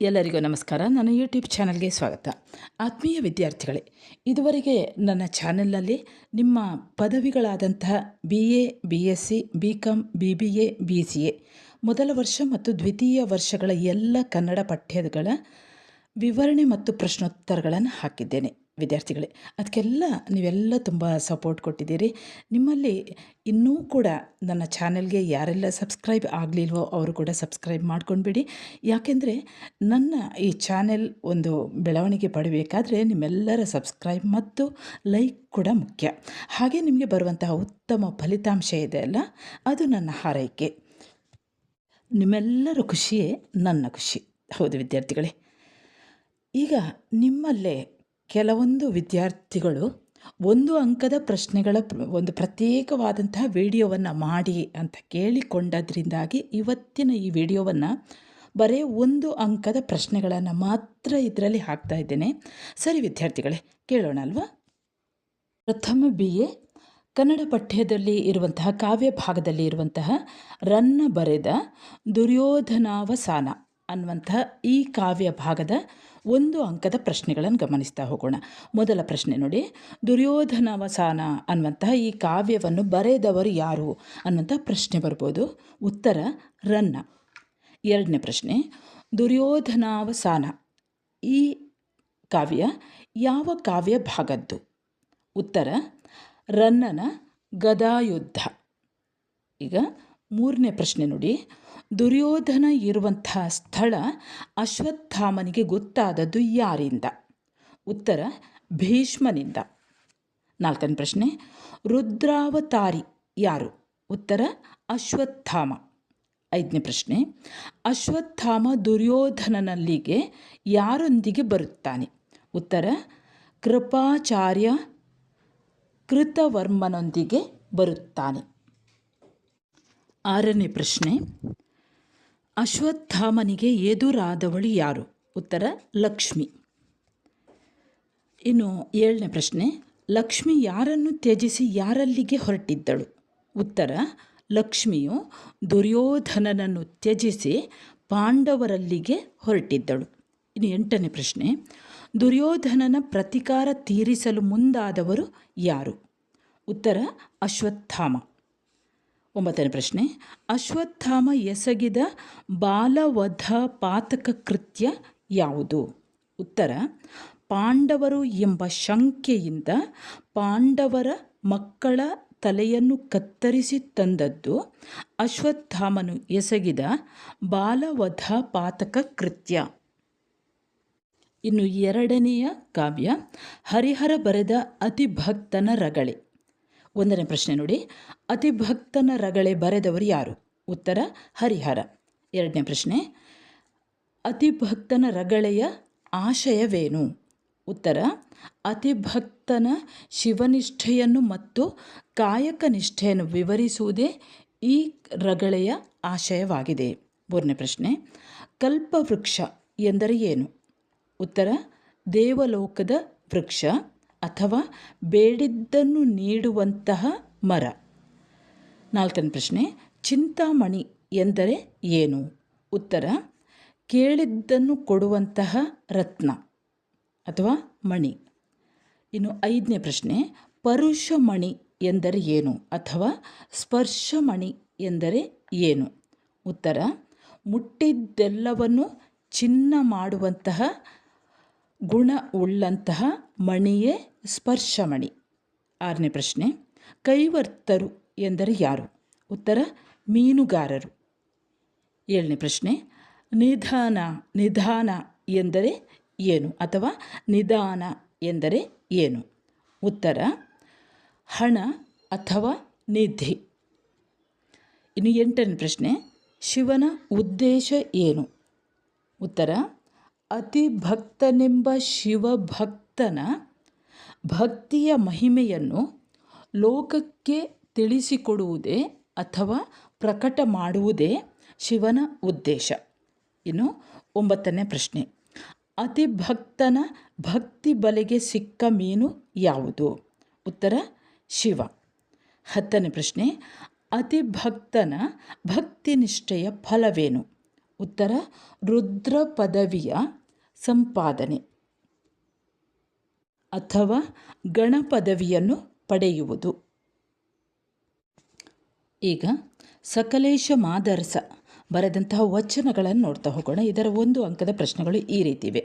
ಎಲ್ಲರಿಗೂ ನಮಸ್ಕಾರ. ನನ್ನ ಯೂಟ್ಯೂಬ್ ಚಾನಲ್ಗೆ ಸ್ವಾಗತ. ಆತ್ಮೀಯ ವಿದ್ಯಾರ್ಥಿಗಳೇ, ಇದುವರೆಗೆ ನನ್ನ ಚಾನೆಲ್ನಲ್ಲಿ ನಿಮ್ಮ ಪದವಿಗಳಾದಂತಹ B A B S C B com B B A B C A ಮೊದಲ ವರ್ಷ ಮತ್ತು ದ್ವಿತೀಯ ವರ್ಷಗಳ ಎಲ್ಲ ಕನ್ನಡ ಪಠ್ಯಗಳ ವಿವರಣೆ ಮತ್ತು ಪ್ರಶ್ನೋತ್ತರಗಳನ್ನು ಹಾಕಿದ್ದೇನೆ. ವಿದ್ಯಾರ್ಥಿಗಳೇ. ಅದಕ್ಕೆಲ್ಲ ನೀವೆಲ್ಲ ತುಂಬ ಸಪೋರ್ಟ್ ಕೊಟ್ಟಿದ್ದೀರಿ. ನಿಮ್ಮಲ್ಲಿ ಇನ್ನೂ ಕೂಡ ನನ್ನ ಚಾನೆಲ್ಗೆ ಯಾರೆಲ್ಲ ಸಬ್ಸ್ಕ್ರೈಬ್ ಆಗಲಿಲ್ವೋ ಅವರು ಕೂಡ ಸಬ್ಸ್ಕ್ರೈಬ್ ಮಾಡ್ಕೊಂಡ್ಬಿಡಿ. ಯಾಕೆಂದರೆ ನನ್ನ ಈ ಚಾನೆಲ್ ಒಂದು ಬೆಳವಣಿಗೆ ಪಡಬೇಕಾದ್ರೆ ನಿಮ್ಮೆಲ್ಲರ ಸಬ್ಸ್ಕ್ರೈಬ್ ಮತ್ತು ಲೈಕ್ ಕೂಡ ಮುಖ್ಯ. ಹಾಗೆ ನಿಮಗೆ ಬರುವಂತಹ ಉತ್ತಮ ಫಲಿತಾಂಶ ಇದೆ ಅಲ್ಲ? ಅದು ನನ್ನ ಹಾರೈಕೆ. ನಿಮ್ಮೆಲ್ಲರ ಖುಷಿಯೇ ನನ್ನ ಖುಷಿ. ಹೌದು ವಿದ್ಯಾರ್ಥಿಗಳೇ. ಈಗ ನಿಮ್ಮಲ್ಲೇ ಕೆಲವೊಂದು ವಿದ್ಯಾರ್ಥಿಗಳು ಒಂದು ಅಂಕದ ಪ್ರಶ್ನೆಗಳ ಒಂದು ಪ್ರತ್ಯೇಕವಾದಂತಹ ವಿಡಿಯೋವನ್ನು ಮಾಡಿ ಅಂತ ಕೇಳಿಕೊಂಡದ್ರಿಂದಾಗಿ ಇವತ್ತಿನ ಈ ವಿಡಿಯೋವನ್ನು ಬರೀ ಒಂದು ಅಂಕದ ಪ್ರಶ್ನೆಗಳನ್ನು ಮಾತ್ರ ಇದರಲ್ಲಿ ಹಾಕ್ತಾ ಇದ್ದೇನೆ. ಸರಿ ವಿದ್ಯಾರ್ಥಿಗಳೇ, ಕೇಳೋಣ ಅಲ್ವಾ? ಪ್ರಥಮ ಬಿ ಎ, ಕನ್ನಡ ಪಠ್ಯದಲ್ಲಿ ಇರುವಂತಹ ಕಾವ್ಯ ಭಾಗದಲ್ಲಿ ಇರುವಂತಹ ರನ್ನ ಬರೆದ ದುರ್ಯೋಧನಾವಸಾನ ಅನ್ನುವಂತಹ ಈ ಕಾವ್ಯ ಭಾಗದ ಒಂದು ಅಂಕದ ಪ್ರಶ್ನೆಗಳನ್ನು ಗಮನಿಸ್ತಾ ಹೋಗೋಣ. ಮೊದಲ ಪ್ರಶ್ನೆ ನೋಡಿ, ದುರ್ಯೋಧನವಸಾನ ಅನ್ನುವಂತಹ ಈ ಕಾವ್ಯವನ್ನು ಬರೆದವರು ಯಾರು ಅನ್ನುವಂಥ ಪ್ರಶ್ನೆ ಬರ್ಬೋದು. ಉತ್ತರ, ರನ್ನ. ಎರಡನೇ ಪ್ರಶ್ನೆ, ದುರ್ಯೋಧನಾವಸಾನ. ಈ ಕಾವ್ಯ ಯಾವ ಕಾವ್ಯ ಭಾಗದ್ದು? ಉತ್ತರ, ರನ್ನನ ಗದಾಯುದ್ಧ. ಈಗ ಮೂರನೇ ಪ್ರಶ್ನೆ ನೋಡಿ. ದುರ್ಯೋಧನ ಇರುವಂತಹ ಸ್ಥಳ ಅಶ್ವತ್ಥಾಮನಿಗೆ ಗೊತ್ತಾದದ್ದು ಯಾರಿಂದ? ಉತ್ತರ, ಭೀಷ್ಮನಿಂದ. ನಾಲ್ಕನೇ ಪ್ರಶ್ನೆ, ರುದ್ರಾವತಾರಿ ಯಾರು? ಉತ್ತರ, ಅಶ್ವತ್ಥಾಮ. ಐದನೇ ಪ್ರಶ್ನೆ, ಅಶ್ವತ್ಥಾಮ ದುರ್ಯೋಧನನಲ್ಲಿಗೆ ಯಾರೊಂದಿಗೆ ಬರುತ್ತಾನೆ? ಉತ್ತರ, ಕೃಪಾಚಾರ್ಯ ಕೃತವರ್ಮನೊಂದಿಗೆ ಬರುತ್ತಾನೆ. ಆರನೇ ಪ್ರಶ್ನೆ, ಅಶ್ವತ್ಥಾಮನಿಗೆ ಎದುರಾದವಳು ಯಾರು? ಉತ್ತರ, ಲಕ್ಷ್ಮಿ. ಇನ್ನು ಏಳನೇ ಪ್ರಶ್ನೆ, ಲಕ್ಷ್ಮಿ ಯಾರನ್ನು ತ್ಯಜಿಸಿ ಯಾರಲ್ಲಿಗೆ ಹೊರಟಿದ್ದಳು? ಉತ್ತರ, ಲಕ್ಷ್ಮಿಯು ದುರ್ಯೋಧನನನ್ನು ತ್ಯಜಿಸಿ ಪಾಂಡವರಲ್ಲಿಗೆ ಹೊರಟಿದ್ದಳು. ಇನ್ನು ಎಂಟನೇ ಪ್ರಶ್ನೆ, ದುರ್ಯೋಧನನ ಪ್ರತಿಕಾರ ತೀರಿಸಲು ಮುಂದಾದವರು ಯಾರು? ಉತ್ತರ, ಅಶ್ವತ್ಥಾಮ. ಒಂಬತ್ತನೇ ಪ್ರಶ್ನೆ. ಅಶ್ವತ್ಥಾಮ ಎಸಗಿದ ಬಾಲವಧ ಪಾತಕ ಕೃತ್ಯ ಯಾವುದು? ಉತ್ತರ, ಪಾಂಡವರು ಎಂಬ ಶಂಕೆಯಿಂದ ಪಾಂಡವರ ಮಕ್ಕಳ ತಲೆಯನ್ನು ಕತ್ತರಿಸಿ ತಂದದ್ದು ಅಶ್ವತ್ಥಾಮನು ಎಸಗಿದ ಬಾಲವಧ ಪಾತಕ ಕೃತ್ಯ ಇನ್ನು ಎರಡನೆಯ ಕಾವ್ಯ, ಹರಿಹರ ಬರೆದ ಅತಿಭಕ್ತನ ರಗಳೆ. ಒಂದನೇ ಪ್ರಶ್ನೆ ನೋಡಿ. ಅತಿಭಕ್ತನ ರಗಳೆ ಬರೆದವರು ಯಾರು? ಉತ್ತರ, ಹರಿಹರ. ಎರಡನೇ ಪ್ರಶ್ನೆ. ಅತಿಭಕ್ತನ ರಗಳೆಯ ಆಶಯವೇನು? ಉತ್ತರ ಅತಿಭಕ್ತನ ಶಿವನಿಷ್ಠೆಯನ್ನು ಮತ್ತು ಕಾಯಕ ನಿಷ್ಠೆಯನ್ನು ವಿವರಿಸುವುದೇ ಈ ರಗಳೆಯ ಆಶಯವಾಗಿದೆ. ಮೂರನೇ ಪ್ರಶ್ನೆ. ಕಲ್ಪವೃಕ್ಷ ಎಂದರೆ ಏನು? ಉತ್ತರ, ದೇವಲೋಕದ ವೃಕ್ಷ. ಅಥವಾ ಬೇಡಿದ್ದನ್ನು ನೀಡುವಂತಹ ಮರ. ನಾಲ್ಕನೇ ಪ್ರಶ್ನೆ, ಚಿಂತಾಮಣಿ ಎಂದರೆ ಏನು? ಉತ್ತರ, ಕೇಳಿದ್ದನ್ನು ಕೊಡುವಂತಹ ರತ್ನ ಅಥವಾ ಮಣಿ. ಇನ್ನು ಐದನೇ ಪ್ರಶ್ನೆ, ಪರುಷಮಣಿ ಎಂದರೆ ಏನು ಅಥವಾ ಸ್ಪರ್ಶಮಣಿ ಎಂದರೆ ಏನು? ಉತ್ತರ, ಮುಟ್ಟಿದ್ದೆಲ್ಲವನ್ನು ಚಿನ್ನ ಮಾಡುವಂತಹ ಗುಣ ಉಳ್ಳಂತಹ ಮಣಿಯೇ ಸ್ಪರ್ಶಮಣಿ. ಆರನೇ ಪ್ರಶ್ನೆ, ಕೈವರ್ತರು ಎಂದರೆ ಯಾರು? ಉತ್ತರ, ಮೀನುಗಾರರು. ಏಳನೇ ಪ್ರಶ್ನೆ, ನಿಧಾನ ನಿಧಾನ ಎಂದರೆ ಏನು? ಅಥವಾ ನಿಧಾನ ಎಂದರೆ ಏನು? ಉತ್ತರ, ಹಣ ಅಥವಾ ನಿಧಿ. ಇನ್ನು ಎಂಟನೇ ಪ್ರಶ್ನೆ, ಶಿವನ ಉದ್ದೇಶ ಏನು? ಉತ್ತರ ಅತಿ ಭಕ್ತನೆಂಬ ಶಿವಭಕ್ತನ ಭಕ್ತಿಯ ಮಹಿಮೆಯನ್ನು ಲೋಕಕ್ಕೆ ತಿಳಿಸಿಕೊಡುವುದೇ ಅಥವಾ ಪ್ರಕಟ ಮಾಡುವುದೇ ಶಿವನ ಉದ್ದೇಶ. ಇನ್ನು ಒಂಬತ್ತನೇ ಪ್ರಶ್ನೆ. ಅತಿ ಭಕ್ತನ ಭಕ್ತಿ ಬಲೆಗೆ ಸಿಕ್ಕ ಮೀನು ಯಾವುದು? ಉತ್ತರ, ಶಿವ. ಹತ್ತನೇ ಪ್ರಶ್ನೆ. ಅತಿ ಭಕ್ತನ ಭಕ್ತಿ ನಿಷ್ಠೆಯ ಫಲವೇನು? ಉತ್ತರ ರುದ್ರ ಪದವಿಯ ಸಂಪಾದನೆ ಅಥವಾ ಗಣ ಪದವಿಯನ್ನು ಪಡೆಯುವುದು. ಈಗ ಸಕಲೇಶ ಮಾದರಸ ಬರೆದಂತಹ ವಚನಗಳನ್ನು ನೋಡ್ತಾ ಹೋಗೋಣ. ಇದರ ಒಂದು ಅಂಕದ ಪ್ರಶ್ನೆಗಳು ಈ ರೀತಿ ಇವೆ.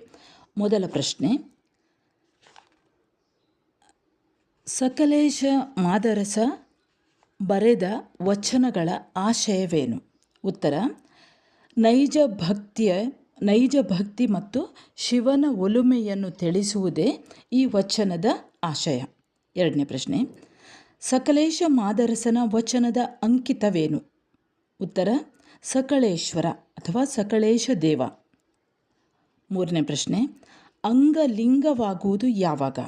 ಮೊದಲ ಪ್ರಶ್ನೆ, ಸಕಲೇಶ ಮಾದರಸ ಬರೆದ ವಚನಗಳ ಆಶಯವೇನು? ಉತ್ತರ, ನೈಜ ಭಕ್ತಿಯ ನೈಜ ಭಕ್ತಿ ಮತ್ತು ಶಿವನ ಒಲುಮೆಯನ್ನು ತಿಳಿಸುವುದೇ ಈ ವಚನದ ಆಶಯ. ಎರಡನೇ ಪ್ರಶ್ನೆ, ಸಕಲೇಶ ಮಾದರಸನ ವಚನದ ಅಂಕಿತವೇನು? ಉತ್ತರ ಸಕಳೇಶ್ವರ ಅಥವಾ ಸಕಲೇಶ ದೇವ. ಮೂರನೇ ಪ್ರಶ್ನೆ, ಅಂಗಲಿಂಗವಾಗುವುದು ಯಾವಾಗ?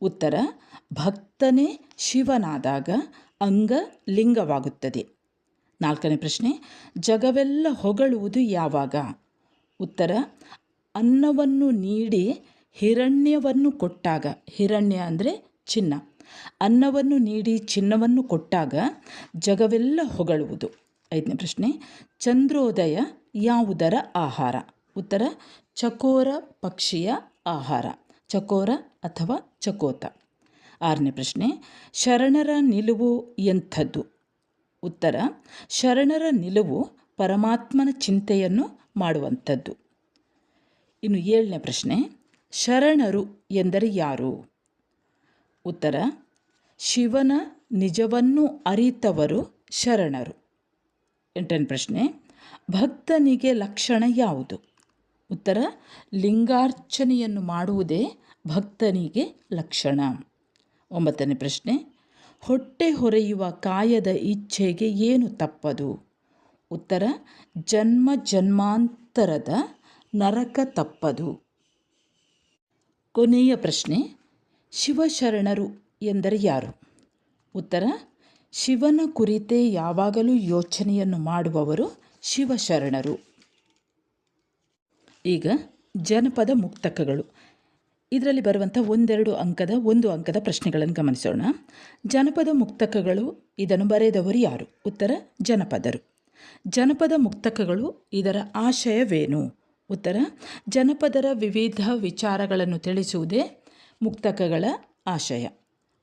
ಉತ್ತರ, ಭಕ್ತನೇ ಶಿವನಾದಾಗ ಅಂಗ ಲಿಂಗವಾಗುತ್ತದೆ ನಾಲ್ಕನೇ ಪ್ರಶ್ನೆ, ಜಗವೆಲ್ಲ ಹೊಗಳುವುದು ಯಾವಾಗ? ಉತ್ತರ, ಅನ್ನವನ್ನು ನೀಡಿ ಹಿರಣ್ಯವನ್ನು ಕೊಟ್ಟಾಗ, ಹಿರಣ್ಯ ಅಂದರೆ ಚಿನ್ನ. ಅನ್ನವನ್ನು ನೀಡಿ ಚಿನ್ನವನ್ನು ಕೊಟ್ಟಾಗ ಜಗವೆಲ್ಲ ಹೊಗಳುವುದು. ಐದನೇ ಪ್ರಶ್ನೆ, ಚಂದ್ರೋದಯ ಯಾವುದರ ಆಹಾರ? ಉತ್ತರ, ಚಕೋರ ಪಕ್ಷಿಯ ಆಹಾರ. ಚಕೋರ ಅಥವಾ ಚಕೋತ. ಆರನೇ ಪ್ರಶ್ನೆ, ಶರಣರ ನಿಲುವು ಎಂಥದ್ದು? ಉತ್ತರ, ಶರಣರ ನಿಲುವು ಪರಮಾತ್ಮನ ಚಿಂತೆಯನ್ನು ಮಾಡುವಂಥದ್ದು. ಇನ್ನು ಏಳನೇ ಪ್ರಶ್ನೆ, ಶರಣರು ಎಂದರೆ ಯಾರು? ಉತ್ತರ, ಶಿವನ ನಿಜವನ್ನು ಅರಿತವರು ಶರಣರು. ಎಂಟನೇ ಪ್ರಶ್ನೆ, ಭಕ್ತನಿಗೆ ಲಕ್ಷಣ ಯಾವುದು? ಉತ್ತರ, ಲಿಂಗಾರ್ಚನೆಯನ್ನು ಮಾಡುವುದೇ ಭಕ್ತನಿಗೆ ಲಕ್ಷಣ. ಒಂಬತ್ತನೇ ಪ್ರಶ್ನೆ, ಹೊಟ್ಟೆ ಹೊರೆಯುವ ಕಾಯದ ಇಚ್ಛೆಗೆ ಏನು ತಪ್ಪದು? ಉತ್ತರ, ಜನ್ಮ ಜನ್ಮಾಂತರದ ನರಕ ತಪ್ಪದು. ಕೊನೆಯ ಪ್ರಶ್ನೆ, ಶಿವಶರಣರು ಎಂದರೆ ಯಾರು? ಉತ್ತರ, ಶಿವನ ಕುರಿತೇ ಯಾವಾಗಲೂ ಯೋಚನೆಯನ್ನು ಮಾಡುವವರು ಶಿವಶರಣರು. ಈಗ ಜನಪದ ಮುಕ್ತಕಗಳು. ಇದರಲ್ಲಿ ಬರುವಂಥ ಒಂದೆರಡು ಅಂಕದ, ಒಂದು ಅಂಕದ ಪ್ರಶ್ನೆಗಳನ್ನು ಗಮನಿಸೋಣ. ಜನಪದ ಮುಕ್ತಕಗಳು, ಇದನ್ನು ಬರೆದವರು ಯಾರು? ಉತ್ತರ, ಜನಪದರು. ಜನಪದ ಮುಕ್ತಕಗಳು ಇದರ ಆಶಯವೇನು? ಉತ್ತರ, ಜನಪದರ ವಿವಿಧ ವಿಚಾರಗಳನ್ನು ತಿಳಿಸುವುದೇ ಮುಕ್ತಕಗಳ ಆಶಯ.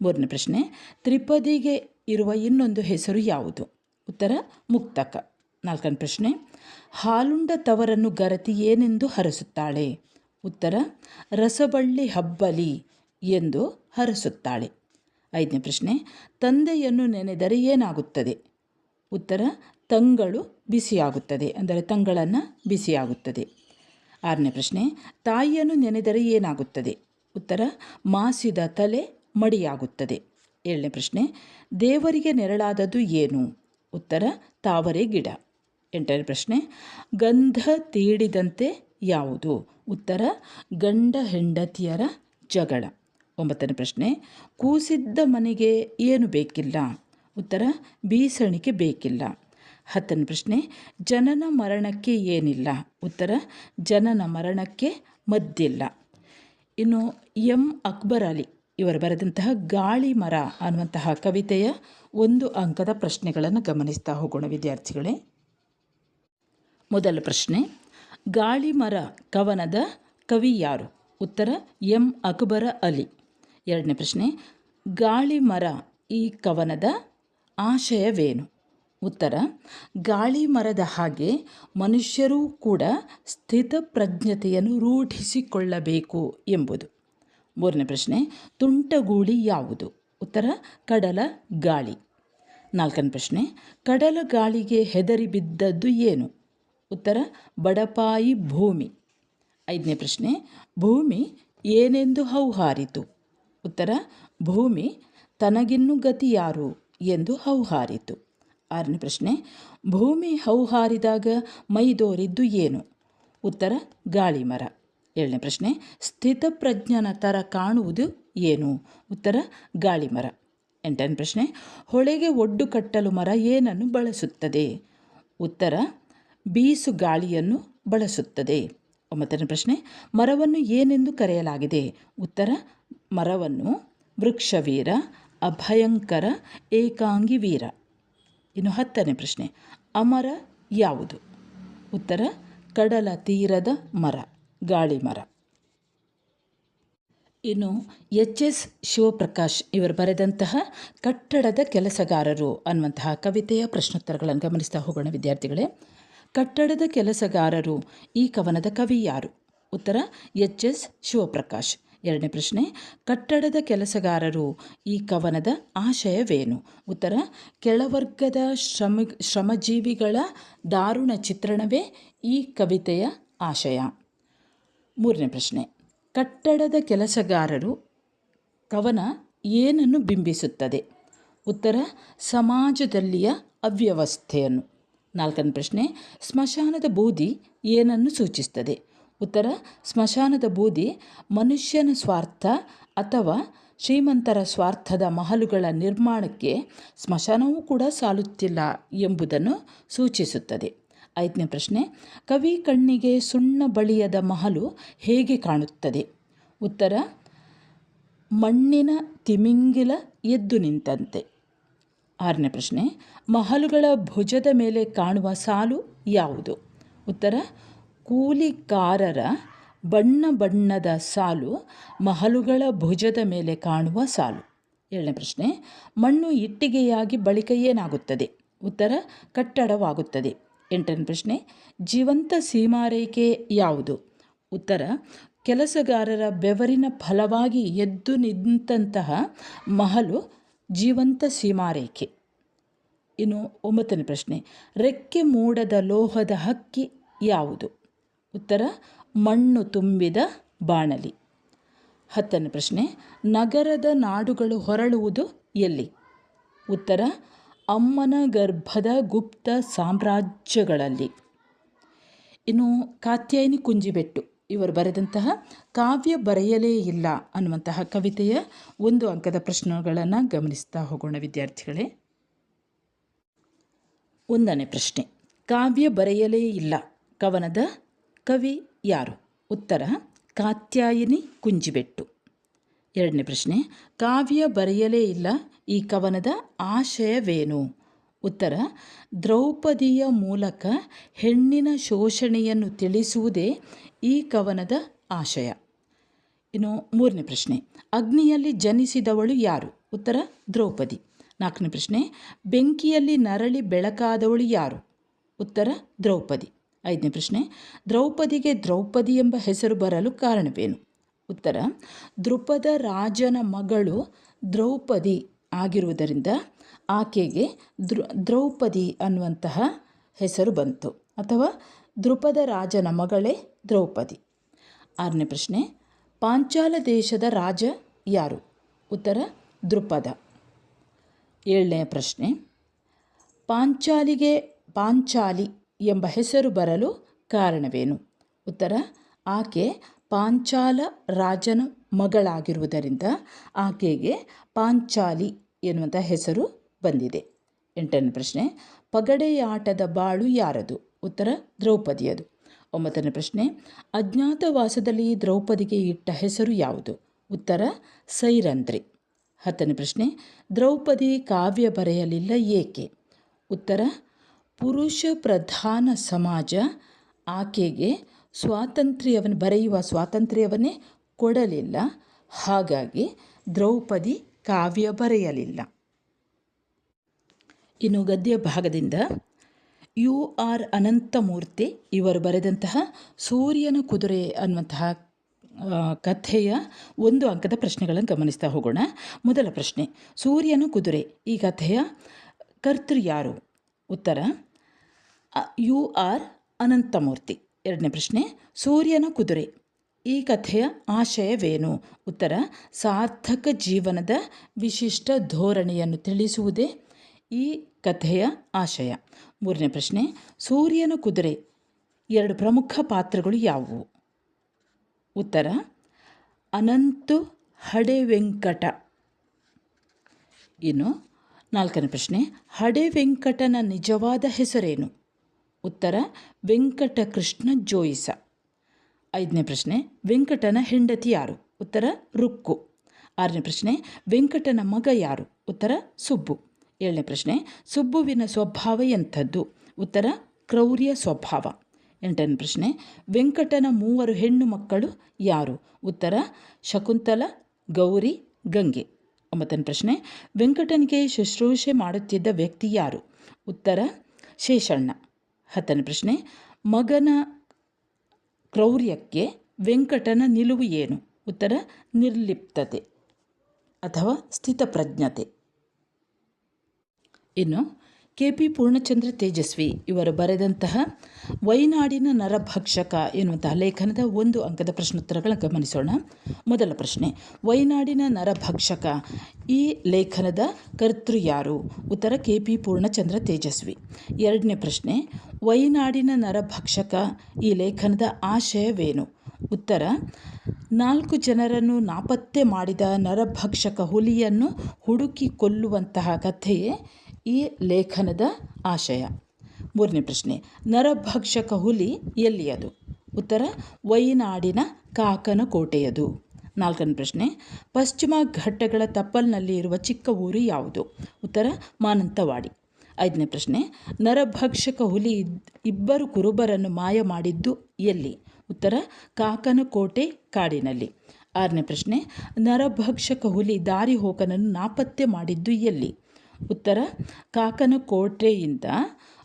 ಮೂರನೇ ಪ್ರಶ್ನೆ, ತ್ರಿಪದಿಗೆ ಇರುವ ಇನ್ನೊಂದು ಹೆಸರು ಯಾವುದು? ಉತ್ತರ, ಮುಕ್ತಕ. ನಾಲ್ಕನೇ ಪ್ರಶ್ನೆ, ಹಾಲುಂಡ ತವರನ್ನು ಗರತಿ ಏನೆಂದು ಹರಸುತ್ತಾಳೆ? ಉತ್ತರ, ರಸಬಳ್ಳಿ ಹಬ್ಬಲಿ ಎಂದು ಹರಸುತ್ತಾಳೆ. ಐದನೇ ಪ್ರಶ್ನೆ, ತಂದೆಯನ್ನು ನೆನೆದರೆ ಏನಾಗುತ್ತದೆ? ಉತ್ತರ ತಂಗಳು ಬಿಸಿಯಾಗುತ್ತದೆ. ಅಂದರೆ ತಂಗಳನ್ನು ಬಿಸಿಯಾಗುತ್ತದೆ. ಆರನೇ ಪ್ರಶ್ನೆ, ತಾಯಿಯನ್ನು ನೆನೆದರೆ ಏನಾಗುತ್ತದೆ? ಉತ್ತರ, ಮಾಸಿದ ತಲೆ ಮಡಿಯಾಗುತ್ತದೆ. ಏಳನೇ ಪ್ರಶ್ನೆ, ದೇವರಿಗೆ ನೆರಳಾದದ್ದು ಏನು? ಉತ್ತರ, ತಾವರೆ ಗಿಡ. ಎಂಟನೇ ಪ್ರಶ್ನೆ, ಗಂಧ ತೀಡಿದಂತೆ ಯಾವುದು? ಉತ್ತರ, ಗಂಡ ಹೆಂಡತಿಯರ ಜಗಳ. ಒಂಬತ್ತನೇ ಪ್ರಶ್ನೆ, ಕೂಸಿದ್ದ ಮನೆಗೆ ಏನು ಬೇಕಿಲ್ಲ? ಉತ್ತರ, ಬೀಸಣಿಕೆ ಬೇಕಿಲ್ಲ. ಹತ್ತನೇ ಪ್ರಶ್ನೆ, ಜನನ ಮರಣಕ್ಕೆ ಏನಿಲ್ಲ? ಉತ್ತರ, ಜನನ ಮರಣಕ್ಕೆ ಮದ್ದಿಲ್ಲ. ಇನ್ನು ಎಂ ಅಕ್ಬರ್ ಅಲಿ ಇವರು ಬರೆದಂತಹ ಗಾಳಿ ಮರ ಅನ್ನುವಂತಹ ಕವಿತೆಯ ಒಂದು ಅಂಕದ ಪ್ರಶ್ನೆಗಳನ್ನು ಗಮನಿಸ್ತಾ ಹೋಗೋಣ ವಿದ್ಯಾರ್ಥಿಗಳೇ. ಮೊದಲ ಪ್ರಶ್ನೆ, ಗಾಳಿ ಮರ ಕವನದ ಕವಿ ಯಾರು? ಉತ್ತರ, ಎಂ ಅಕ್ಬರ ಅಲಿ. ಎರಡನೇ ಪ್ರಶ್ನೆ, ಗಾಳಿ ಮರ ಈ ಕವನದ ಆಶಯವೇನು? ಉತ್ತರ, ಗಾಳಿ ಮರದ ಹಾಗೆ ಮನುಷ್ಯರೂ ಕೂಡ ಸ್ಥಿತಪ್ರಜ್ಞತೆಯನ್ನು ರೂಢಿಸಿಕೊಳ್ಳಬೇಕು ಎಂಬುದು. ಮೂರನೇ ಪ್ರಶ್ನೆ, ತುಂಟಗೂಳಿ ಯಾವುದು? ಉತ್ತರ, ಕಡಲ ಗಾಳಿ. ನಾಲ್ಕನೇ ಪ್ರಶ್ನೆ, ಕಡಲ ಗಾಳಿಗೆ ಹೆದರಿ ಬಿದ್ದದ್ದು ಏನು? ಉತ್ತರ, ಬಡಪಾಯಿ ಭೂಮಿ. ಐದನೇ ಪ್ರಶ್ನೆ, ಭೂಮಿ ಏನೆಂದು ಹೌಹಾರಿತು? ಉತ್ತರ, ಭೂಮಿ ತನಗಿನ್ನು ಗತಿಯಾರು ಎಂದು ಹೌಹಾರಿತು. ಆರನೇ ಪ್ರಶ್ನೆ, ಭೂಮಿ ಹೌಹಾರಿದಾಗ ಮೈದೋರಿದ್ದು ಏನು? ಉತ್ತರ, ಗಾಳಿ ಮರ. ಏಳನೇ ಪ್ರಶ್ನೆ ಸ್ಥಿತಪ್ರಜ್ಞನ ಥರ ಕಾಣುವುದು ಏನು? ಉತ್ತರ, ಗಾಳಿ ಮರ. ಎಂಟನೇ ಪ್ರಶ್ನೆ, ಹೊಳೆಗೆ ಒಡ್ಡು ಕಟ್ಟಲು ಮರ ಏನನ್ನು ಬಳಸುತ್ತದೆ? ಉತ್ತರ, ಬೀಸು ಗಾಳಿಯನ್ನು ಬಳಸುತ್ತದೆ. ಒಂಬತ್ತನೇ ಪ್ರಶ್ನೆ, ಮರವನ್ನು ಏನೆಂದು ಕರೆಯಲಾಗಿದೆ? ಉತ್ತರ, ಮರವನ್ನು ವೃಕ್ಷವೀರ, ಅಭಯಂಕರ ಏಕಾಂಗಿ ವೀರ ಇನ್ನು ಹತ್ತನೇ ಪ್ರಶ್ನೆ, ಅಮರ ಯಾವುದು? ಉತ್ತರ, ಕಡಲ ತೀರದ ಮರ, ಗಾಳಿ ಮರ. ಇನ್ನು ಎಚ್ ಎಸ್ ಶಿವಪ್ರಕಾಶ್ ಇವರು ಬರೆದಂತಹ ಕಟ್ಟಡದ ಕೆಲಸಗಾರರು ಅನ್ನುವಂತಹ ಕವಿತೆಯ ಪ್ರಶ್ನೋತ್ತರಗಳನ್ನು ಗಮನಿಸ್ತಾ ಹೋಗೋಣ ವಿದ್ಯಾರ್ಥಿಗಳೇ. ಕಟ್ಟಡದ ಕೆಲಸಗಾರರು ಈ ಕವನದ ಕವಿ ಯಾರು? ಉತ್ತರ, ಎಚ್ ಎಸ್ ಶಿವಪ್ರಕಾಶ್. ಎರಡನೇ ಪ್ರಶ್ನೆ, ಕಟ್ಟಡದ ಕೆಲಸಗಾರರು ಈ ಕವನದ ಆಶಯವೇನು? ಉತ್ತರ, ಕೆಳವರ್ಗದ ಶ್ರಮ, ಶ್ರಮಜೀವಿಗಳ ದಾರುಣ ಚಿತ್ರಣವೇ ಈ ಕವಿತೆಯ ಆಶಯ. ಮೂರನೇ ಪ್ರಶ್ನೆ, ಕಟ್ಟಡದ ಕೆಲಸಗಾರರು ಕವನ ಏನನ್ನು ಬಿಂಬಿಸುತ್ತದೆ? ಉತ್ತರ, ಸಮಾಜದಲ್ಲಿಯ ಅವ್ಯವಸ್ಥೆಯನ್ನು. ನಾಲ್ಕನೇ ಪ್ರಶ್ನೆ, ಸ್ಮಶಾನದ ಬೂದಿ ಏನನ್ನು ಸೂಚಿಸ್ತದೆ? ಉತ್ತರ, ಸ್ಮಶಾನದ ಬೂದಿ, ಮನುಷ್ಯನ ಸ್ವಾರ್ಥ ಅಥವಾ ಶ್ರೀಮಂತರ ಸ್ವಾರ್ಥದ ಮಹಲುಗಳ ನಿರ್ಮಾಣಕ್ಕೆ ಸ್ಮಶಾನವೂ ಕೂಡ ಸಾಲುತ್ತಿಲ್ಲ ಎಂಬುದನ್ನು ಸೂಚಿಸುತ್ತದೆ. ಐದನೇ ಪ್ರಶ್ನೆ, ಕವಿ ಕಣ್ಣಿಗೆ ಸುಣ್ಣ ಬಳಿಯದ ಮಹಲು ಹೇಗೆ ಕಾಣುತ್ತದೆ? ಉತ್ತರ, ಮಣ್ಣಿನ ತಿಮಿಂಗಿಲ ಎದ್ದು ನಿಂತಂತೆ. ಆರನೇ ಪ್ರಶ್ನೆ, ಮಹಲುಗಳ ಭುಜದ ಮೇಲೆ ಕಾಣುವ ಸಾಲು ಯಾವುದು? ಉತ್ತರ ಕೂಲಿಕಾರರ ಬಣ್ಣ ಬಣ್ಣದ ಸಾಲು ಮಹಲುಗಳ ಭುಜದ ಮೇಲೆ ಕಾಣುವ ಸಾಲು. ಏಳನೇ ಪ್ರಶ್ನೆ, ಮಣ್ಣು ಇಟ್ಟಿಗೆಯಾಗಿ ಬಳಿಕ ಏನಾಗುತ್ತದೆ ಉತ್ತರ, ಕಟ್ಟಡವಾಗುತ್ತದೆ. ಎಂಟನೇ ಪ್ರಶ್ನೆ, ಜೀವಂತ ಸೀಮಾರೇಖೆ ಯಾವುದು? ಉತ್ತರ, ಕೆಲಸಗಾರರ ಬೆವರಿನ ಫಲವಾಗಿ ಎದ್ದು ನಿಂತಹ ಮಹಲು ಜೀವಂತ ಸೀಮಾರೇಖೆ. ಇನ್ನು ಒಂಬತ್ತನೇ ಪ್ರಶ್ನೆ, ರೆಕ್ಕೆ ಮೂಡದ ಲೋಹದ ಹಕ್ಕಿ ಯಾವುದು? ಉತ್ತರ, ಮಣ್ಣು ತುಂಬಿದ ಬಾಣಲಿ. ಹತ್ತನೇ ಪ್ರಶ್ನೆ, ನಗರದ ನಾಡುಗಳು ಹೊರಳುವುದು ಎಲ್ಲಿ? ಉತ್ತರ, ಅಮ್ಮನ ಗರ್ಭದ ಗುಪ್ತ ಸಾಮ್ರಾಜ್ಯಗಳಲ್ಲಿ. ಇನ್ನು ಕಾತ್ಯಾಯಿನಿ ಕುಂಜಿಬೆಟ್ಟು, ಇವರು ಬರೆದಂತಹ ಕಾವ್ಯ ಬರೆಯಲೇ ಇಲ್ಲ ಅನ್ನುವಂತಹ ಕವಿತೆಯ ಒಂದು ಅಂಕದ ಪ್ರಶ್ನೆಗಳನ್ನು ಗಮನಿಸ್ತಾ ಹೋಗೋಣ ವಿದ್ಯಾರ್ಥಿಗಳೇ. ಒಂದನೇ ಪ್ರಶ್ನೆ, ಕಾವ್ಯ ಬರೆಯಲೇ ಇಲ್ಲ, ಕವನದ ಕವಿ ಯಾರು? ಉತ್ತರ, ಕಾತ್ಯಾಯಿನಿ ಕುಂಜಿಬೆಟ್ಟು. ಎರಡನೇ ಪ್ರಶ್ನೆ, ಕಾವ್ಯ ಬರೆಯಲೇ ಇಲ್ಲ, ಈ ಕವನದ ಆಶಯವೇನು? ಉತ್ತರ, ದ್ರೌಪದಿಯ ಮೂಲಕ ಹೆಣ್ಣಿನ ಶೋಷಣೆಯನ್ನು ತಿಳಿಸುವುದೇ ಈ ಕವನದ ಆಶಯ. ಇನ್ನು ಮೂರನೇ ಪ್ರಶ್ನೆ, ಅಗ್ನಿಯಲ್ಲಿ ಜನಿಸಿದವಳು ಯಾರು? ಉತ್ತರ, ದ್ರೌಪದಿ. ನಾಲ್ಕನೇ ಪ್ರಶ್ನೆ, ಬೆಂಕಿಯಲ್ಲಿ ನರಳಿ ಬೆಳಕಾದವಳು ಯಾರು? ಉತ್ತರ, ದ್ರೌಪದಿ. ಐದನೇ ಪ್ರಶ್ನೆ, ದ್ರೌಪದಿಗೆ ದ್ರೌಪದಿ ಎಂಬ ಹೆಸರು ಬರಲು ಕಾರಣವೇನು? ಉತ್ತರ ದೃಪದ ರಾಜನ ಮಗಳು ದ್ರೌಪದಿ ಆಗಿರುವುದರಿಂದ ಆಕೆಗೆ ದೃ ದ್ರೌಪದಿ ಅನ್ನುವಂತಹ ಹೆಸರು ಬಂತು. ಅಥವಾ ದೃಪದ ರಾಜನ ಮಗಳೇ ದ್ರೌಪದಿ. ಆರನೇ ಪ್ರಶ್ನೆ, ಪಾಂಚಾಲ ದೇಶದ ರಾಜ ಯಾರು? ಉತ್ತರ ದೃಪದ ಏಳನೆಯ ಪ್ರಶ್ನೆ, ಪಾಂಚಾಲಿಗೆ ಪಾಂಚಾಲಿ ಎಂಬ ಹೆಸರು ಬರಲು ಕಾರಣವೇನು? ಉತ್ತರ, ಆಕೆ ಪಾಂಚಾಲ ರಾಜನ ಮಗಳಾಗಿರುವುದರಿಂದ ಆಕೆಗೆ ಪಾಂಚಾಲಿ ಎನ್ನುವಂಥ ಹೆಸರು ಬಂದಿದೆ. ಎಂಟನೇ ಪ್ರಶ್ನೆ, ಪಗಡೆಯಾಟದ ಬಾಳು ಯಾರದು? ಉತ್ತರ, ದ್ರೌಪದಿಯದು. ಒಂಬತ್ತನೇ ಪ್ರಶ್ನೆ, ಅಜ್ಞಾತವಾಸದಲ್ಲಿ ದ್ರೌಪದಿಗೆ ಇಟ್ಟ ಹೆಸರು ಯಾವುದು? ಉತ್ತರ ಸೈರಂದ್ರಿ ಹತ್ತನೇ ಪ್ರಶ್ನೆ, ದ್ರೌಪದಿ ಕಾವ್ಯ ಬರೆಯಲಿಲ್ಲ ಏಕೆ? ಉತ್ತರ ಪುರುಷ ಪ್ರಧಾನ ಸಮಾಜ ಆಕೆಗೆ ಸ್ವಾತಂತ್ರ್ಯವನ್ನು, ಬರೆಯುವ ಸ್ವಾತಂತ್ರ್ಯವನ್ನೇ ಕೊಡಲಿಲ್ಲ. ಹಾಗಾಗಿ ದ್ರೌಪದಿ ಕಾವ್ಯ ಬರೆಯಲಿಲ್ಲ. ಇನ್ನು ಗದ್ಯ ಭಾಗದಿಂದ. ಯು ಆರ್ ಅನಂತಮೂರ್ತಿ ಇವರು ಬರೆದಂತಹ ಸೂರ್ಯನ ಕುದುರೆ ಅನ್ನುವಂತಹ ಕಥೆಯ ಒಂದು ಅಂಕದ ಪ್ರಶ್ನೆಗಳನ್ನು ಗಮನಿಸ್ತಾ ಹೋಗೋಣ. ಮೊದಲ ಪ್ರಶ್ನೆ, ಸೂರ್ಯನ ಕುದುರೆ, ಈ ಕಥೆಯ ಕರ್ತೃ ಯಾರು? ಉತ್ತರ ಯು ಆರ್ ಅನಂತಮೂರ್ತಿ. ಎರಡನೇ ಪ್ರಶ್ನೆ, ಸೂರ್ಯನ ಕುದುರೆ. ಈ ಕಥೆಯ ಆಶಯವೇನು? ಉತ್ತರ, ಸಾರ್ಥಕ ಜೀವನದ ವಿಶಿಷ್ಟ ಧೋರಣೆಯನ್ನು ತಿಳಿಸುವುದೇ ಈ ಕಥೆಯ ಆಶಯ. ಮೂರನೇ ಪ್ರಶ್ನೆ, ಸೂರ್ಯನ ಕುದುರೆ, ಎರಡು ಪ್ರಮುಖ ಪಾತ್ರಗಳು ಯಾವುವು? ಉತ್ತರ, ಅನಂತು ಹಡೆ ವೆಂಕಟ ಇನ್ನು ನಾಲ್ಕನೇ ಪ್ರಶ್ನೆ ಹಡೆ ವೆಂಕಟನ ನಿಜವಾದ ಹೆಸರೇನು? ಉತ್ತರ, ವೆಂಕಟಕೃಷ್ಣ ಜೋಯಿಸ. ಐದನೇ ಪ್ರಶ್ನೆ, ವೆಂಕಟನ ಹೆಂಡತಿ ಯಾರು? ಉತ್ತರ, ರುಕ್ಕು. ಆರನೇ ಪ್ರಶ್ನೆ, ವೆಂಕಟನ ಮಗ ಯಾರು? ಉತ್ತರ, ಸುಬ್ಬು. ಏಳನೇ ಪ್ರಶ್ನೆ, ಸುಬ್ಬುವಿನ ಸ್ವಭಾವ ಎಂಥದ್ದು? ಉತ್ತರ, ಕ್ರೌರ್ಯ ಸ್ವಭಾವ. ಎಂಟನೇ ಪ್ರಶ್ನೆ, ವೆಂಕಟನ ಮೂವರು ಹೆಣ್ಣು ಮಕ್ಕಳು ಯಾರು? ಉತ್ತರ, ಶಕುಂತಲ, ಗೌರಿ, ಗಂಗೆ. ಒಂಬತ್ತನೇ ಪ್ರಶ್ನೆ, ವೆಂಕಟನಿಗೆ ಶುಶ್ರೂಷೆ ಮಾಡುತ್ತಿದ್ದ ವ್ಯಕ್ತಿ ಯಾರು? ಉತ್ತರ, ಶೇಷಣ್ಣ. ಹತ್ತನೇ ಪ್ರಶ್ನೆ ಮಗನ ಕ್ರೌರ್ಯಕ್ಕೆ ವೆಂಕಟನ ನಿಲುವು ಏನು? ಉತ್ತರ ನಿರ್ಲಿಪ್ತತೆ ಅಥವಾ ಸ್ಥಿತಪ್ರಜ್ಞತೆ. ಇನ್ನು ಕೆ ಪಿ ಪೂರ್ಣಚಂದ್ರ ತೇಜಸ್ವಿ ಇವರು ಬರೆದಂತಹ ವೈನಾಡಿನ ನರಭಕ್ಷಕ ಎನ್ನುವಂತಹ ಲೇಖನದ ಒಂದು ಅಂಕದ ಪ್ರಶ್ನೋತ್ತರಗಳನ್ನು ಗಮನಿಸೋಣ. ಮೊದಲ ಪ್ರಶ್ನೆ, ವೈನಾಡಿನ ನರಭಕ್ಷಕ ಈ ಲೇಖನದ ಕರ್ತೃ ಯಾರು? ಉತ್ತರ ಕೆ ಪಿ ಪೂರ್ಣಚಂದ್ರ ತೇಜಸ್ವಿ. ಎರಡನೇ ಪ್ರಶ್ನೆ, ವೈನಾಡಿನ ನರಭಕ್ಷಕ ಈ ಲೇಖನದ ಆಶಯವೇನು? ಉತ್ತರ, ನಾಲ್ಕು ಜನರನ್ನು ನಾಪತ್ತೆ ಮಾಡಿದ ನರಭಕ್ಷಕ ಹುಲಿಯನ್ನು ಹುಡುಕಿ ಕೊಲ್ಲುವಂತಹ ಕಥೆಯೇ ಈ ಲೇಖನದ ಆಶಯ. ಮೂರನೇ ಪ್ರಶ್ನೆ, ನರಭಕ್ಷಕ ಹುಲಿ ಎಲ್ಲಿಯದು? ಉತ್ತರ, ವೈನಾಡಿನ ಕಾಕನ ಕೋಟೆಯದು ನಾಲ್ಕನೇ ಪ್ರಶ್ನೆ, ಪಶ್ಚಿಮ ಘಟ್ಟಗಳ ತಪ್ಪಲ್ನಲ್ಲಿ ಇರುವ ಚಿಕ್ಕ ಊರು ಯಾವುದು? ಉತ್ತರ, ಮಾನಂತವಾಡಿ. ಐದನೇ ಪ್ರಶ್ನೆ, ನರಭಕ್ಷಕ ಹುಲಿ ಇಬ್ಬರು ಕುರುಬರನ್ನು ಮಾಯ ಮಾಡಿದ್ದು ಎಲ್ಲಿ? ಉತ್ತರ ಕಾಕನ ಕೋಟೆ ಕಾಡಿನಲ್ಲಿ. ಆರನೇ ಪ್ರಶ್ನೆ, ನರಭಕ್ಷಕ ಹುಲಿ ದಾರಿ ಹೋಕನನ್ನು ನಾಪತ್ತೆ ಮಾಡಿದ್ದು ಎಲ್ಲಿ? ಉತ್ತರ, ಕಾಕನ ಕೋಟೆಯಿಂದ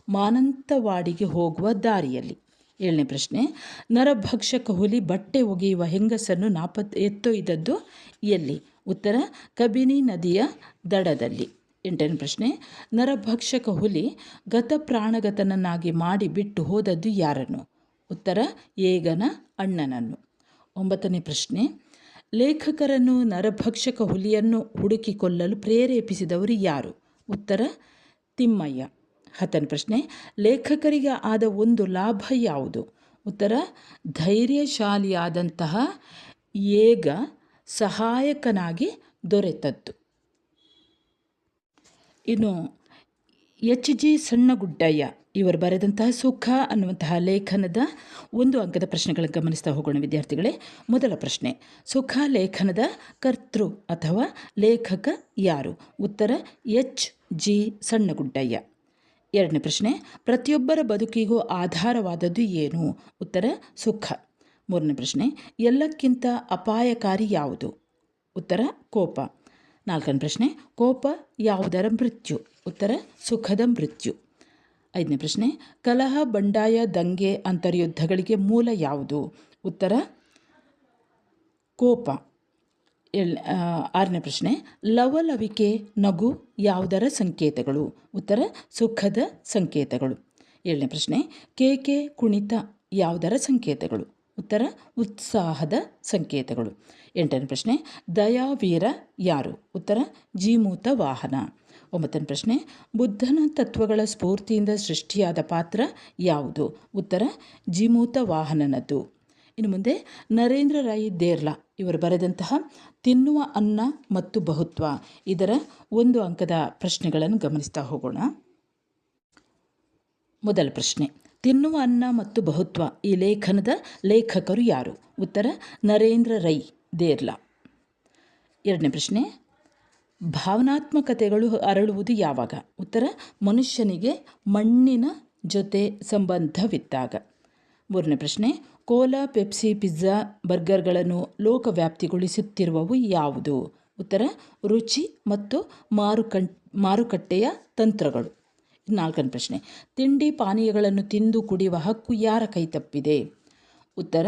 ಮಾನಂತವಾಡಿಗೆ ಹೋಗುವ ದಾರಿಯಲ್ಲಿ. ಏಳನೇ ಪ್ರಶ್ನೆ ನರಭಕ್ಷಕ ಹುಲಿ ಬಟ್ಟೆ ಒಗೆಯುವ ಹೆಂಗಸನ್ನು ನಾಪತ್ ಎತ್ತೊಯ್ದದ್ದು ಎಲ್ಲಿ? ಉತ್ತರ, ಕಬಿನಿ ನದಿಯ ದಡದಲ್ಲಿ. ಎಂಟನೇ ಪ್ರಶ್ನೆ ನರಭಕ್ಷಕ ಹುಲಿ ಗತ ಪ್ರಾಣಗತನನ್ನಾಗಿ ಮಾಡಿ ಬಿಟ್ಟು ಹೋದದ್ದು ಯಾರನ್ನು? ಉತ್ತರ, ಏಗನ ಅಣ್ಣನನ್ನು. ಒಂಬತ್ತನೇ ಪ್ರಶ್ನೆ ಲೇಖಕರನ್ನು, ನರಭಕ್ಷಕ ಹುಲಿಯನ್ನು ಹುಡುಕಿಕೊಳ್ಳಲು ಪ್ರೇರೇಪಿಸಿದವರು ಯಾರು? ಉತ್ತರ, ತಿಮ್ಮಯ್ಯ. ಹತ್ತನೇ ಪ್ರಶ್ನೆ, ಲೇಖಕರಿಗೆ ಆದ ಒಂದು ಲಾಭ ಯಾವುದು? ಉತ್ತರ, ಧೈರ್ಯಶಾಲಿಯಾದಂತಹ ಏಗ ಸಹಾಯಕನಾಗಿ ದೊರೆತದ್ದು. ಇನ್ನು ಎಚ್ ಜಿ ಸಣ್ಣಗುಡ್ಡಯ್ಯ. ಇವರು ಬರೆದಂತಹ ಸುಖ ಅನ್ನುವಂತಹ ಲೇಖನದ ಒಂದು ಅಂಕದ ಪ್ರಶ್ನೆಗಳನ್ನು ಗಮನಿಸ್ತಾ ಹೋಗೋಣ ವಿದ್ಯಾರ್ಥಿಗಳೇ. ಮೊದಲ ಪ್ರಶ್ನೆ, ಸುಖ ಲೇಖನದ ಕರ್ತೃ ಅಥವಾ ಲೇಖಕ ಯಾರು? ಉತ್ತರ, ಎಚ್. ಜಿ. ಸಣ್ಣಗುಡ್ಡಯ್ಯ. ಎರಡನೇ ಪ್ರಶ್ನೆ, ಪ್ರತಿಯೊಬ್ಬರ ಬದುಕಿಗೂ ಆಧಾರವಾದದ್ದು ಏನು? ಉತ್ತರ, ಸುಖ. ಮೂರನೇ ಪ್ರಶ್ನೆ, ಎಲ್ಲಕ್ಕಿಂತ ಅಪಾಯಕಾರಿ ಯಾವುದು? ಉತ್ತರ, ಕೋಪ. ನಾಲ್ಕನೇ ಪ್ರಶ್ನೆ, ಕೋಪ ಯಾವುದರ ಮೃತ್ಯು? ಉತ್ತರ, ಸುಖದ ಮೃತ್ಯು. ಐದನೇ ಪ್ರಶ್ನೆ, ಕಲಹ, ಬಂಡಾಯ, ದಂಗೆ, ಅಂತರ್ಯುದ್ಧಗಳಿಗೆ ಮೂಲ ಯಾವುದು? ಉತ್ತರ, ಕೋಪ. ಏಳ್ ಆರನೇ ಪ್ರಶ್ನೆ, ಲವಲವಿಕೆ, ನಗು ಯಾವುದರ ಸಂಕೇತಗಳು? ಉತ್ತರ, ಸುಖದ ಸಂಕೇತಗಳು. ಏಳನೇ ಪ್ರಶ್ನೆ, ಕೇಕೆ, ಕುಣಿತ ಯಾವುದರ ಸಂಕೇತಗಳು? ಉತ್ತರ, ಉತ್ಸಾಹದ ಸಂಕೇತಗಳು. ಎಂಟನೇ ಪ್ರಶ್ನೆ, ದಯಾವೀರ ಯಾರು? ಉತ್ತರ, ಜೀಮೂತ ವಾಹನ. ಒಂಬತ್ತನೇ ಪ್ರಶ್ನೆ, ಬುದ್ಧನ ತತ್ವಗಳ ಸ್ಫೂರ್ತಿಯಿಂದ ಸೃಷ್ಟಿಯಾದ ಪಾತ್ರ ಯಾವುದು? ಉತ್ತರ, ಜಿಮೂತ ವಾಹನನದ್ದು ಇನ್ನು ಮುಂದೆ, ನರೇಂದ್ರ ರಾಯಿ ದೇರ್ಲಾ ಇವರು ಬರೆದಂತಹ ತಿನ್ನುವ ಅನ್ನ ಮತ್ತು ಬಹುತ್ವ ಇದರ ಒಂದು ಅಂಕದ ಪ್ರಶ್ನೆಗಳನ್ನು ಗಮನಿಸ್ತಾ ಹೋಗೋಣ. ಮೊದಲ ಪ್ರಶ್ನೆ, ತಿನ್ನುವ ಅನ್ನ ಮತ್ತು ಬಹುತ್ವ ಈ ಲೇಖನದ ಲೇಖಕರು ಯಾರು? ಉತ್ತರ, ನರೇಂದ್ರ ರೈ ದೇರ್ಲಾ. ಎರಡನೇ ಪ್ರಶ್ನೆ ಭಾವನಾತ್ಮಕತೆಗಳು ಅರಳುವುದು ಯಾವಾಗ? ಉತ್ತರ, ಮನುಷ್ಯನಿಗೆ ಮಣ್ಣಿನ ಜೊತೆ ಸಂಬಂಧವಿದ್ದಾಗ. ಮೂರನೇ ಪ್ರಶ್ನೆ, ಕೋಲಾ, ಪೆಪ್ಸಿ, ಪಿಜ್ಜಾ, ಬರ್ಗರ್ಗಳನ್ನು ಲೋಕವ್ಯಾಪ್ತಿಗೊಳಿಸುತ್ತಿರುವವು ಯಾವುದು? ಉತ್ತರ, ರುಚಿ ಮತ್ತು ಮಾರುಕಂ, ಮಾರುಕಟ್ಟೆಯ ತಂತ್ರಗಳು. ನಾಲ್ಕನೇ ಪ್ರಶ್ನೆ, ತಿಂಡಿ ಪಾನೀಯಗಳನ್ನು ತಿಂದು ಕುಡಿಯುವ ಹಕ್ಕು ಯಾರ ಕೈ ತಪ್ಪಿದೆ ಉತ್ತರ,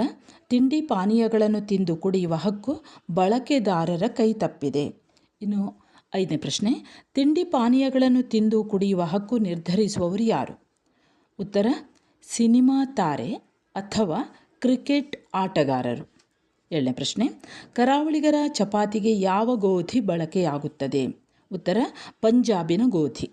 ತಿಂಡಿ ಪಾನೀಯಗಳನ್ನು ತಿಂದು ಕುಡಿಯುವ ಹಕ್ಕು ಬಳಕೆದಾರರ ಕೈ ತಪ್ಪಿದೆ ಇನ್ನು ಐದನೇ ಪ್ರಶ್ನೆ, ತಿಂಡಿ ಪಾನೀಯಗಳನ್ನು ತಿಂದು ಕುಡಿಯುವ ಹಕ್ಕು ನಿರ್ಧರಿಸುವವರು ಯಾರು? ಉತ್ತರ, ಸಿನಿಮಾ ತಾರೆ ಅಥವಾ ಕ್ರಿಕೆಟ್ ಆಟಗಾರರು. ಏಳನೇ ಪ್ರಶ್ನೆ, ಕರಾವಳಿಗರ ಚಪಾತಿಗೆ ಯಾವ ಗೋಧಿ ಬಳಕೆಯಾಗುತ್ತದೆ? ಉತ್ತರ, ಪಂಜಾಬಿನ ಗೋಧಿ.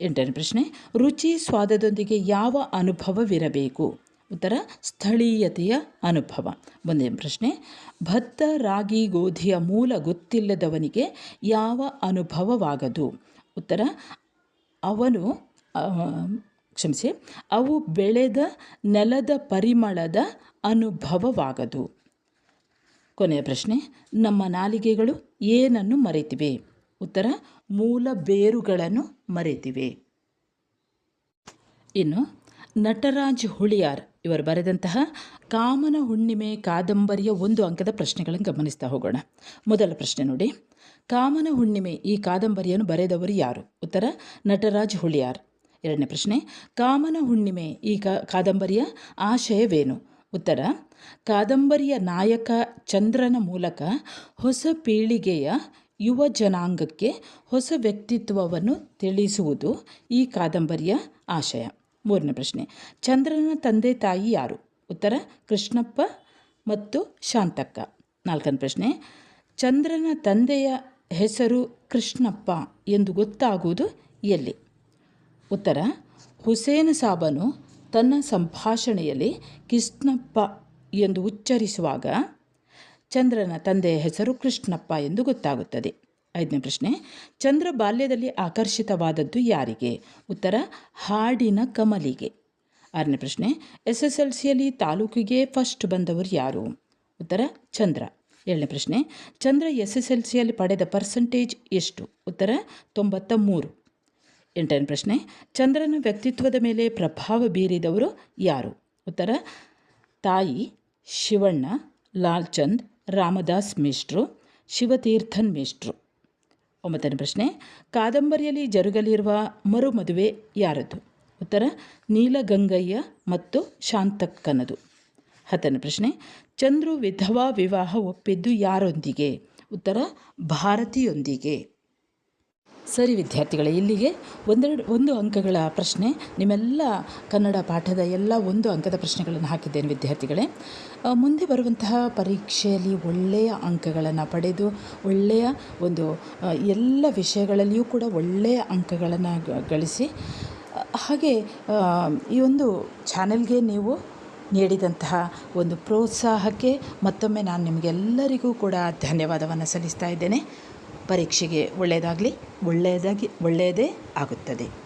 ಎಂಟನೇ ಪ್ರಶ್ನೆ, ರುಚಿ, ಸ್ವಾದದೊಂದಿಗೆ ಯಾವ ಅನುಭವವಿರಬೇಕು? ಉತ್ತರ, ಸ್ಥಳೀಯತೆಯ ಅನುಭವ. ಮುಂದಿನ ಪ್ರಶ್ನೆ, ಭತ್ತ ರಾಗಿ ಗೋಧಿಯ ಮೂಲ ಗೊತ್ತಿಲ್ಲದವನಿಗೆ ಯಾವ ಅನುಭವವಾಗದು? ಉತ್ತರ, ಅವನು ಕ್ಷಮಿಸಿ, ಅವು ಬೆಳೆದ ನೆಲದ ಪರಿಮಳದ ಅನುಭವವಾಗದು. ಕೊನೆಯ ಪ್ರಶ್ನೆ, ನಮ್ಮ ನಾಲಿಗೆಗಳು ಏನನ್ನು ಮರೆತಿವೆ? ಉತ್ತರ, ಮೂಲ ಬೇರುಗಳನ್ನು ಮರೆತಿವೆ. ಇನ್ನು, ನಟರಾಜ್ ಹುಳಿಯಾರ್ ಇವರು ಬರೆದಂತಹ ಕಾಮನ ಹುಣ್ಣಿಮೆ ಕಾದಂಬರಿಯ ಒಂದು ಅಂಕದ ಪ್ರಶ್ನೆಗಳನ್ನು ಗಮನಿಸ್ತಾ ಹೋಗೋಣ. ಮೊದಲ ಪ್ರಶ್ನೆ ನೋಡಿ. ಕಾಮನ ಹುಣ್ಣಿಮೆ ಈ ಕಾದಂಬರಿಯನ್ನು ಬರೆದವರು ಯಾರು? ಉತ್ತರ, ನಟರಾಜ್ ಹುಳಿಯಾರ್. ಎರಡನೇ ಪ್ರಶ್ನೆ, ಕಾಮನ ಹುಣ್ಣಿಮೆ ಈ ಕಾದಂಬರಿಯ ಆಶಯವೇನು? ಉತ್ತರ, ಕಾದಂಬರಿಯ ನಾಯಕ ಚಂದ್ರನ ಮೂಲಕ ಹೊಸ ಪೀಳಿಗೆಯ ಯುವ ಜನಾಂಗಕ್ಕೆ ಹೊಸ ವ್ಯಕ್ತಿತ್ವವನ್ನು ತಿಳಿಸುವುದು ಈ ಕಾದಂಬರಿಯ ಆಶಯ. ಮೂರನೇ ಪ್ರಶ್ನೆ. ಚಂದ್ರನ ತಂದೆ ತಾಯಿ ಯಾರು? ಉತ್ತರ, ಕೃಷ್ಣಪ್ಪ ಮತ್ತು ಶಾಂತಕ್ಕ. ನಾಲ್ಕನೇ ಪ್ರಶ್ನೆ. ಚಂದ್ರನ ತಂದೆಯ ಹೆಸರು ಕೃಷ್ಣಪ್ಪ ಎಂದು ಗೊತ್ತಾಗುವುದು ಎಲ್ಲಿ? ಉತ್ತರ, ಹುಸೇನ ಸಾಬನು ತನ್ನ ಸಂಭಾಷಣೆಯಲ್ಲಿ ಕೃಷ್ಣಪ್ಪ ಎಂದು ಉಚ್ಚರಿಸುವಾಗ, ಚಂದ್ರನ ತಂದೆಯ ಹೆಸರು ಕೃಷ್ಣಪ್ಪ ಎಂದು ಗೊತ್ತಾಗುತ್ತದೆ. ಐದನೇ ಪ್ರಶ್ನೆ, ಚಂದ್ರ ಬಾಲ್ಯದಲ್ಲಿ ಆಕರ್ಷಿತವಾದದ್ದು ಯಾರಿಗೆ? ಉತ್ತರ, ಹಾಡಿನ ಕಮಲಿಗೆ. ಆರನೇ ಪ್ರಶ್ನೆ ಎಸ್ ಎಸ್ ಎಲ್ ಸಿಯಲ್ಲಿ ತಾಲೂಕಿಗೆ ಫಸ್ಟ್ ಬಂದವರು ಯಾರು? ಉತ್ತರ, ಚಂದ್ರ. ಏಳನೇ ಪ್ರಶ್ನೆ, ಚಂದ್ರ ಎಸ್ ಎಸ್ ಎಲ್ ಸಿಯಲ್ಲಿ ಪಡೆದ ಪರ್ಸೆಂಟೇಜ್ ಎಷ್ಟು? ಉತ್ತರ ತೊಂಬತ್ತ ಮೂರು ಎಂಟನೇ ಪ್ರಶ್ನೆ, ಚಂದ್ರನ ವ್ಯಕ್ತಿತ್ವದ ಮೇಲೆ ಪ್ರಭಾವ ಬೀರಿದವರು ಯಾರು? ಉತ್ತರ, ತಾಯಿ ಶಿವಣ್ಣ, ಲಾಲ್ಚಂದ್, ರಾಮದಾಸ್ ಮಿಶ್ರು ಶಿವತೀರ್ಥನ್ ಮಿಶ್ರು ಒಂಬತ್ತನೇ ಪ್ರಶ್ನೆ, ಕಾದಂಬರಿಯಲ್ಲಿ ಜರುಗಲಿರುವ ಮರುಮದುವೆ ಯಾರದು? ಉತ್ತರ, ನೀಲಗಂಗಯ್ಯ ಮತ್ತು ಶಾಂತಕ್ಕನದು. ಹತ್ತನೇ ಪ್ರಶ್ನೆ, ಚಂದ್ರು ವಿಧವಾ ವಿವಾಹ ಒಪ್ಪಿದ್ದು ಯಾರೊಂದಿಗೆ? ಉತ್ತರ, ಭಾರತಿಯೊಂದಿಗೆ. ಸರಿ ವಿದ್ಯಾರ್ಥಿಗಳೇ, ಇಲ್ಲಿಗೆ ಒಂದೆರಡು, ಒಂದು ಅಂಕಗಳ ಪ್ರಶ್ನೆ. ನಿಮ್ಮೆಲ್ಲ ಕನ್ನಡ ಪಾಠದ ಎಲ್ಲ ಒಂದು ಅಂಕದ ಪ್ರಶ್ನೆಗಳನ್ನು ಹಾಕಿದ್ದೇನೆ ವಿದ್ಯಾರ್ಥಿಗಳೇ. ಮುಂದೆ ಬರುವಂತಹ ಪರೀಕ್ಷೆಯಲ್ಲಿ ಒಳ್ಳೆಯ ಅಂಕಗಳನ್ನು ಪಡೆದು, ಒಳ್ಳೆಯ ಒಂದು ಎಲ್ಲ ವಿಷಯಗಳಲ್ಲಿಯೂ ಕೂಡ ಒಳ್ಳೆಯ ಅಂಕಗಳನ್ನು ಗಳಿಸಿ ಹಾಗೆ ಈ ಒಂದು ಚಾನೆಲ್ಗೆ ನೀವು ನೀಡಿದಂತಹ ಒಂದು ಪ್ರೋತ್ಸಾಹಕ್ಕೆ ಮತ್ತೊಮ್ಮೆ ನಾನು ನಿಮಗೆಲ್ಲರಿಗೂ ಕೂಡ ಧನ್ಯವಾದವನ್ನು ಸಲ್ಲಿಸ್ತಾ ಇದ್ದೇನೆ. ಪರೀಕ್ಷೆಗೆ ಒಳ್ಳೆಯದಾಗಲಿ ಒಳ್ಳೆಯದಾಗಿ ಒಳ್ಳೆಯದೇ ಆಗುತ್ತದೆ.